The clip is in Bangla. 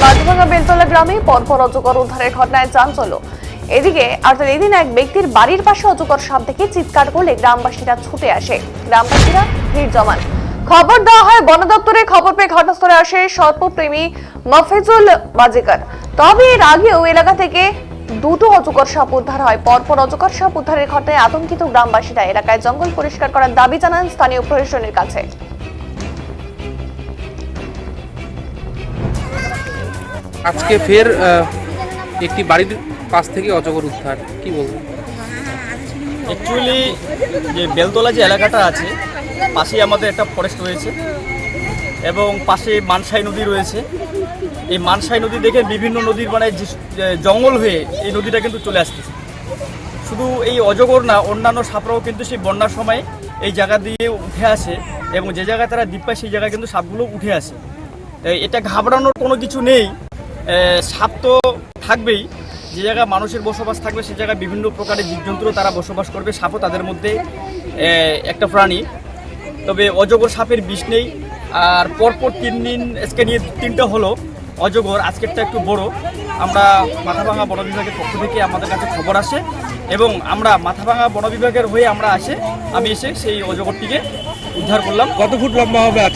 মাঝভাঙা বেলতলা গ্রামে পরপর অজগর উদ্ধারের ঘটনায় চাঞ্চল্য। এদিকে আর এদিন এক ব্যক্তির বাড়ির পাশে অজগর সাপ দেখে চিৎকার করলে গ্রামবাসীরা ছুটে আসে। গ্রামবাসীরা ভিড় জমান। খবর দেওয়া হয়, বন দপ্তরে খবর পেয়ে ঘটনাস্থলে আসে সর্পপ্রেমী মফেজুল বাজিকার। তবে এর আগেও এলাকা থেকে দুটো অজগর সাপ উদ্ধার হয়। পরপর অজগর সাপ উদ্ধারের ঘটনায় আতঙ্কিত গ্রামবাসীরা এলাকায় জঙ্গল পরিষ্কার করার দাবি জানান স্থানীয় প্রশাসনের কাছে। আজকে ফের একটি বাড়ির পাশ থেকে অজগর উদ্ধার। কি বলব? অ্যাকচুয়ালি যে বেলতলা যে এলাকাটা আছে পাশেই আমাদের একটা ফরেস্ট রয়েছে। এবং পাশে মানসাই নদী রয়েছে। এই মানসাই নদী দেখে বিভিন্ন নদীর মানে জঙ্গল হয়ে এই নদীটা কিন্তু চলে আসতেছে। শুধু এই অজগর না, অন্যান্য সাপরাও কিন্তু সেই বন্যার সময় এই জায়গা দিয়ে উঠে আসে এবং যে জায়গায় তারা দ্বীপ পায় সেই জায়গায় কিন্তু সাপগুলো উঠে আসে। এটা ঘাবড়ানোর কোনো কিছু নেই। সাপ তো থাকবেই। যে জায়গায় মানুষের বসবাস থাকবে, সে জায়গায় বিভিন্ন প্রকারের জীবজন্তুরও তারা বসবাস করবে। সাপও তাদের মধ্যে একটা প্রাণী। তবে অজগর সাপের বিষ নেই। আর পরপর তিন দিন আজকে নিয়ে তিনটা হলো। অজগর আজকেরটা একটু বড়। আমরা মাথাভাঙা বন বিভাগের পক্ষ থেকে আমাদের কাছে খবর আসে এবং আমরা মাথাভাঙা বন বিভাগের হয়ে আমরা আসে। আমি এসে সেই অজগরটিকে উদ্ধার করলাম। কত ফুট লম্বা হবে আজ?